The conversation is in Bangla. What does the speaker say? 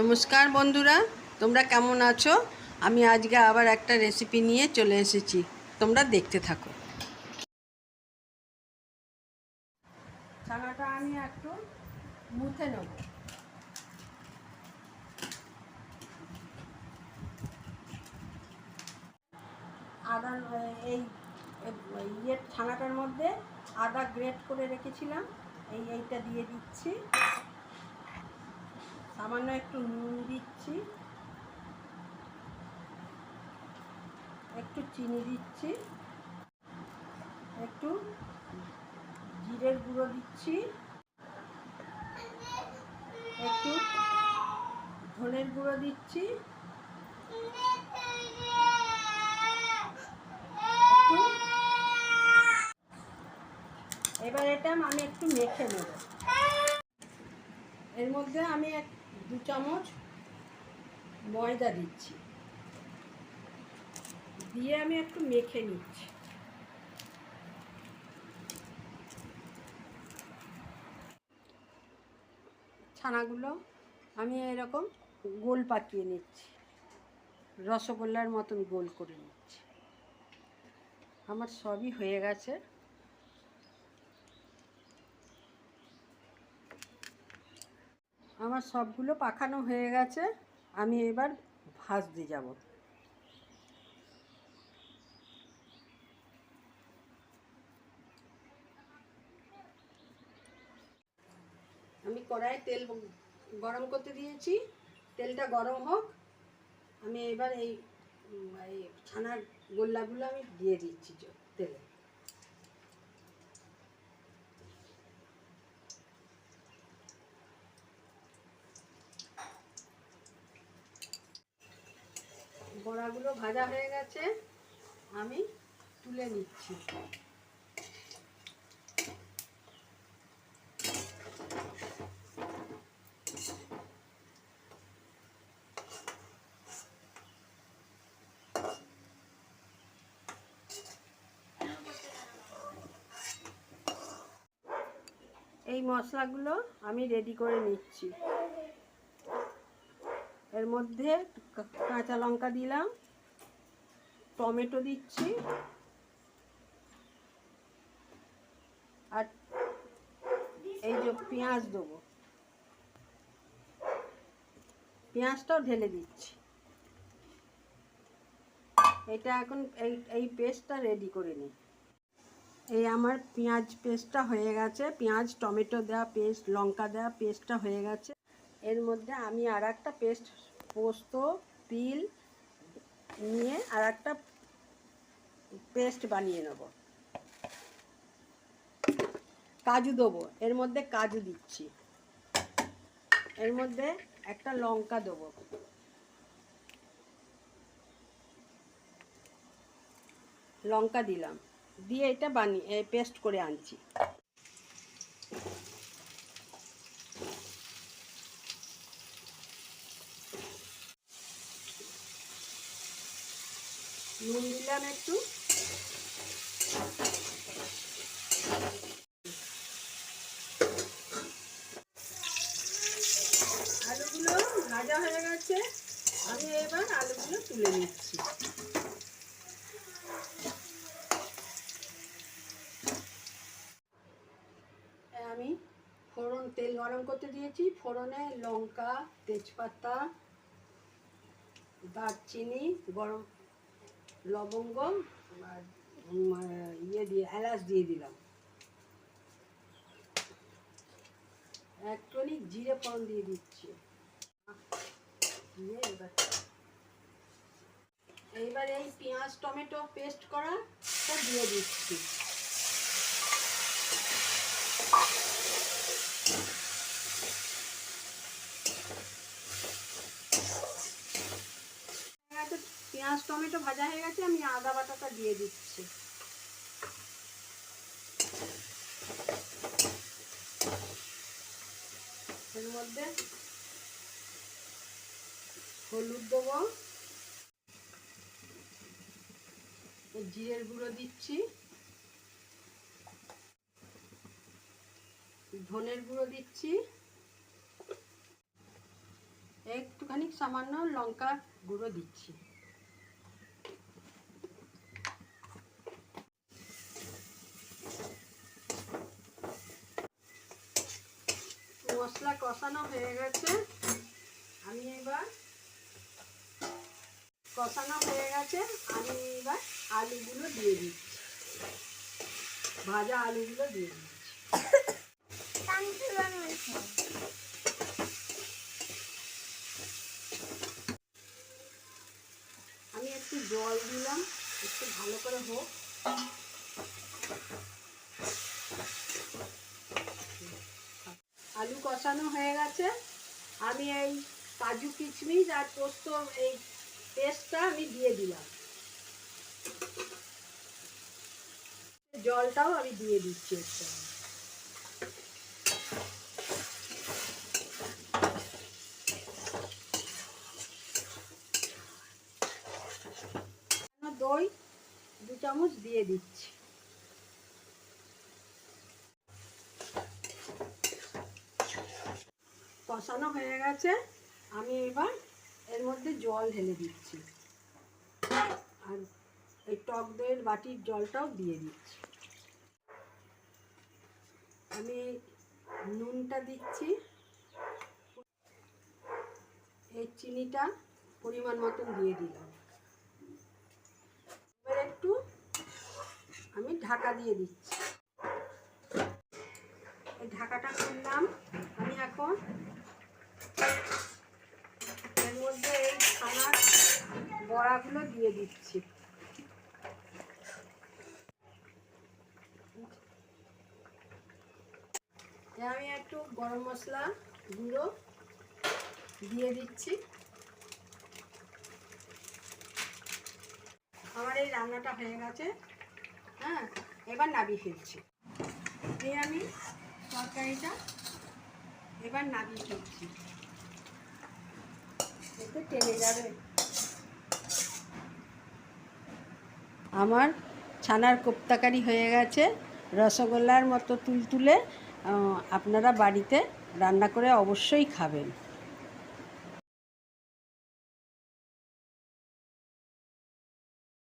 নমস্কার বন্ধুরা, তোমরা কেমন আছো? আমি আজকে আবার একটা রেসিপি নিয়ে চলে এসেছি। তোমরা দেখতে থাকো। ছানাটা আমি একটু মুথে নেব। আদা, এই ইয়ের ছানাটার মধ্যে আদা গ্রেট করে রেখেছিলাম। এই, এইটা দিয়ে দিচ্ছি। সামান্য একটু নুন দিচ্ছি। একটু চিনি দিচ্ছি। একটু জিরের গুঁড়ো দিচ্ছি। একটু ধনের গুঁড়ো দিচ্ছি। একটু এবার এটা আমি একটু মেখে নেব। এর মধ্যে আমি এক দু চামচ ময়দা দিচ্ছি। দিয়ে আমি একটু মেখে নিচ্ছি। ছানাগুলো আমি এরকম গোল পাকিয়ে নিচ্ছি। রসগোল্লার মতন গোল করে নিচ্ছি। আমার সবই হয়ে গেছে। আমার সবগুলো পাখানো হয়ে গেছে, আমি এবার ভাজতে যাব। আমি কড়াই তেল গরম করতে দিয়েছি, তেলটা গরম হোক, আমি এবার এই ছানার গোল্লাগুলো আমি দিয়ে দিচ্ছি তেলে। বড়াগুলো ভাজা হয়ে গেছে আমি তুলে নিচ্ছি। এই মশলাগুলো আমি রেডি করে নিচ্ছি। এর মধ্যে কাঁচা লঙ্কা দিলাম, টমেটো দিচ্ছি, আর এই যে পেঁয়াজ দেবো। পেঁয়াজটাও ঢেলে দিচ্ছি। এটা এখন এই এই পেস্টটা রেডি করে নিই। এই আমার পেঁয়াজ পেস্টটা হয়ে গেছে, পেঁয়াজ, টমেটো দেওয়া পেস্ট, লঙ্কা দেওয়া পেস্টটা হয়ে গেছে। এর মধ্যে আমি আর একটা পেস্ট, পোস্ত, তিল নিয়ে আর একটা পেস্ট বানিয়ে নেব। কাজু দেবো, এর মধ্যে কাজু দিচ্ছি। এর মধ্যে একটা লঙ্কা দেবো। লঙ্কা দিলাম, দিয়ে এটা বানিয়ে পেস্ট করে আনছি। নুন দিলাম একটু। আলুগুলো ভাজা হয়ে গেছে। আমি এবার আলুগুলো তুলে নিচ্ছি। আমি ফোড়ন, তেল গরম করতে দিয়েছি। ফোড়নে লঙ্কা, তেজপাতা, দারচিনি, গরম লবঙ্গ ইয়ে দিয়ে, এলাচ দিয়ে দিলাম। এক একটুখানি জিরে ফোড়ন দিয়ে দিচ্ছি। এইবার এই পেঁয়াজ, টমেটো পেস্ট করা দিয়ে দিচ্ছি হয়ে গেছে, পেঁয়াজ, টমেটো ভাজা হয়ে গেছে, আমি আদা বাটাটা দিয়ে দিচ্ছি। এর মধ্যে হলুদ দেবো। জিরের গুঁড়ো দিচ্ছি। ধনের গুঁড়ো দিচ্ছি। একটুখানি সামান্য লঙ্কা গুঁড়ো দিচ্ছি। মশলা কষানো হয়ে গেছে। আমি এবার কষানো হয়ে গেছে। আমি এবার আলুগুলো দিয়ে দিচ্ছি। ভাজা আলুগুলো দিয়ে দিচ্ছি। আমি একটু জল দিলাম, একটু ভালো করে হোক। আলু কষানো হয়ে গেছে। আমি এই কাজু কিশমিশ আর পোস্ত এই পেস্টটা আমি দিয়ে দিলাম। জলটাও আমি দিয়ে দিচ্ছি একটু। দই দু চামচ দিয়ে দিচ্ছি। কষানো হয়ে গেছে। আমি এবার এর মধ্যে জল ঢেলে দিচ্ছি। আর এই টক দইয়ের বাটির জলটাও দিয়ে দিচ্ছি। আমি নুনটা দিচ্ছি। এই চিনিটা পরিমাণ মতন দিয়ে দিলাম। এবার একটু আমি ঢাকা দিয়ে দিচ্ছি। এই ঢাকাটা খুললাম। আমি এখন এর মধ্যে এই ছানার বড়াগুলো দিয়ে দিচ্ছি। আমি একটু গরম মশলা গুঁড়ো দিয়ে দিচ্ছি। আমার এই রান্নাটা হয়ে গেছে। হ্যাঁ এবার নাবিয়ে ফেলছি। এই আমি তরকারিটা এবার নাবিয়ে ফেলছি। আমার ছানার কোপ্তাকারি হয়ে গেছে। রসগোল্লার মতো তুলতুলে আপনারা বাড়িতে রান্না করে অবশ্যই খাবেন।